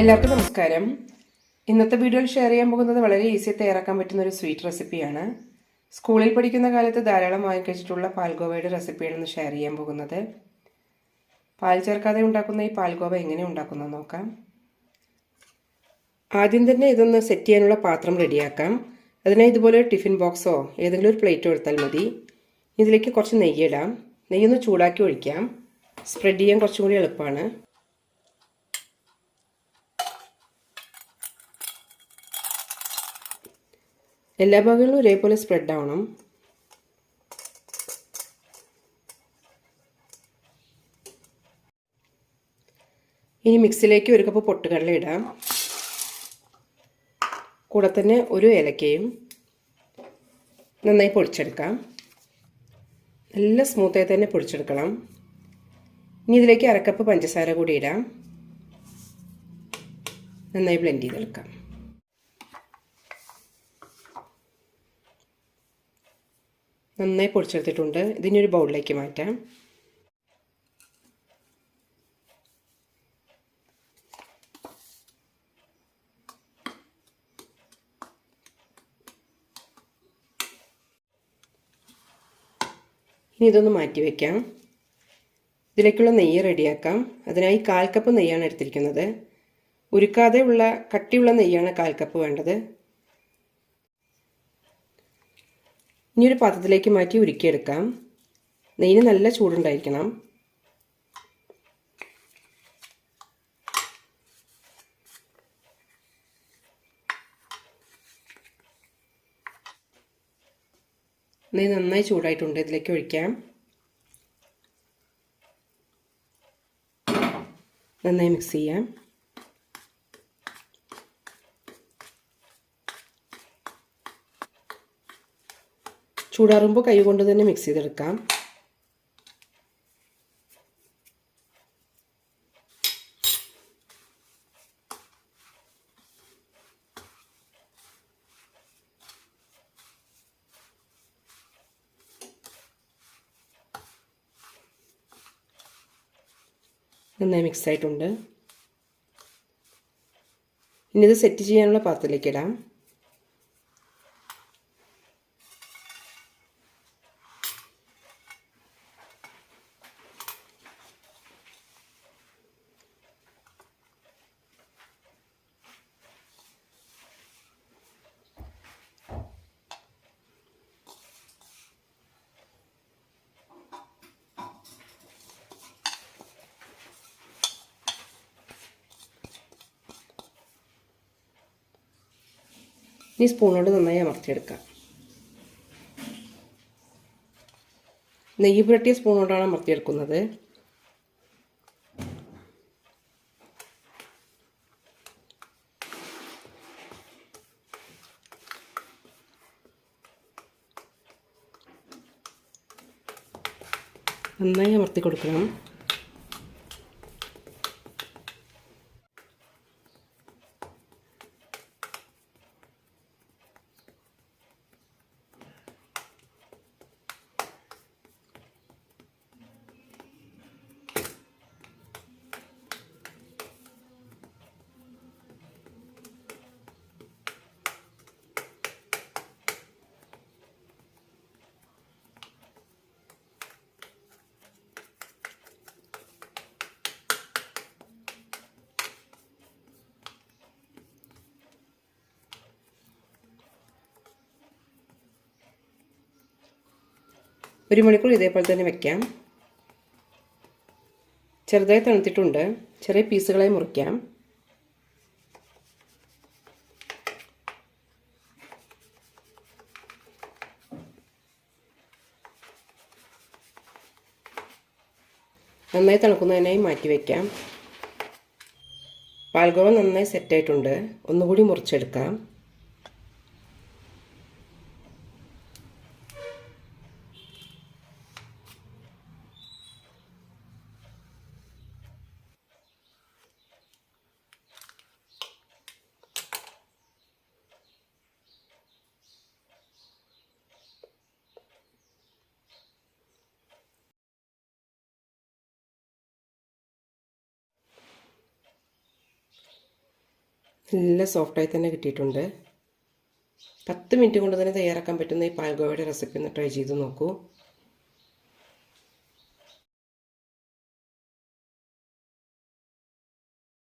എല്ലാവർക്കും നമസ്കാരം. ഇന്നത്തെ വീഡിയോയിൽ ഷെയർ ചെയ്യാൻ പോകുന്നത് വളരെ ഈസി തയ്യാറാക്കാൻ പറ്റുന്ന ഒരു സ്വീറ്റ് റെസിപ്പിയാണ് സ്കൂളിൽ പഠിക്കുന്ന കാലത്ത് ധാരാളം വാങ്ങിക്കഴിച്ചിട്ടുള്ള പാൽഗോവയുടെ റെസിപ്പിയാണ് ഷെയർ ചെയ്യാൻ പോകുന്നത്. പാൽ ചേർക്കാതെ ഉണ്ടാക്കുന്ന ഈ പാൽഗോവ എങ്ങനെ ഉണ്ടാക്കുന്നത് നോക്കാം. ആദ്യം തന്നെ ഇതൊന്ന് സെറ്റ് ചെയ്യാനുള്ള പാത്രം റെഡിയാക്കാം അതിനായി ഇതുപോലെ ടിഫിൻ ബോക്സോ ഏതെങ്കിലും ഒരു പ്ലേറ്റോ എടുത്താൽ മതി. ഇതിലേക്ക് കുറച്ച് നെയ്യിടാം നെയ്യൊന്ന് ചൂടാക്കി ഒഴിക്കാം. സ്പ്രെഡ് ചെയ്യാൻ കുറച്ചും കൂടി എളുപ്പമാണ്. എല്ലാ ഭാഗങ്ങളിലും ഒരേപോലെ സ്പ്രെഡ് ആവണം. ഇനി മിക്സിലേക്ക് ഒരു കപ്പ് പൊട്ടുകടല ഇടാം. കൂടെ തന്നെ ഒരു ഏലക്കയും നന്നായി പൊടിച്ചെടുക്കാം. നല്ല സ്മൂത്തായി തന്നെ പൊടിച്ചെടുക്കണം. ഇനി ഇതിലേക്ക് അരക്കപ്പ് പഞ്ചസാര കൂടി ഇടാം. നന്നായി ബ്ലെൻഡ് ചെയ്തെടുക്കാം. നന്നായി പൊടിച്ചെടുത്തിട്ടുണ്ട്. ഇതിനൊരു ബൗളിലേക്ക് മാറ്റാം. ഇനി ഇതൊന്ന് മാറ്റി വയ്ക്കാം ഇതിലേക്കുള്ള നെയ്യ് റെഡിയാക്കാം. അതിനായി കാൽ കപ്പ് നെയ്യാണ് എടുത്തിരിക്കുന്നത്. ഉരുക്കാതെ ഉള്ള കട്ടിയുള്ള നെയ്യാണ് കാൽ കപ്പ് വേണ്ടത്. ഇനി ഒരു പാത്രത്തിലേക്ക് മാറ്റി ഉരുക്കിയെടുക്കാം. നെയ്യിന് നല്ല ചൂടുണ്ടായിരിക്കണം. നെയ്യ് നന്നായി ചൂടായിട്ടുണ്ട്. ഇതിലേക്ക് ഒഴിക്കാം. നന്നായി മിക്സ് ചെയ്യാം. ചൂടാറുമ്പോൾ കൈ കൊണ്ട് തന്നെ മിക്സ് ചെയ്തെടുക്കാം. നന്നായി മിക്സ് ആയിട്ടുണ്ട്. ഇനി ഇത് സെറ്റ് ചെയ്യാനുള്ള പാത്രത്തിലേക്ക് ഇടാം. ഇനി സ്പൂണോട് നന്നായി അമർത്തിയെടുക്കാം. നെയ്യ് പുരട്ടിയ സ്പൂണോടാണ് അമർത്തിയെടുക്കുന്നത്. നന്നായി അമർത്തി കൊടുക്കണം ഒരു മണിക്കൂർ ഇതേപോലെ തന്നെ വെക്കാം. ചെറുതായി തണുത്തിട്ടുണ്ട്. ചെറിയ പീസുകളായി മുറിക്കാം. നന്നായി തണുക്കുന്നതിനായി മാറ്റി വയ്ക്കാം പാൽഗോവ നന്നായി സെറ്റായിട്ടുണ്ട് ഒന്നുകൂടി മുറിച്ചെടുക്കാം. നല്ല സോഫ്റ്റായി തന്നെ കിട്ടിയിട്ടുണ്ട്. പത്ത് മിനിറ്റ് കൊണ്ട് തന്നെ തയ്യാറാക്കാൻ പറ്റുന്ന ഈ പാൽഗോവയുടെ റെസിപ്പി ഒന്ന് ട്രൈ ചെയ്ത് നോക്കൂ.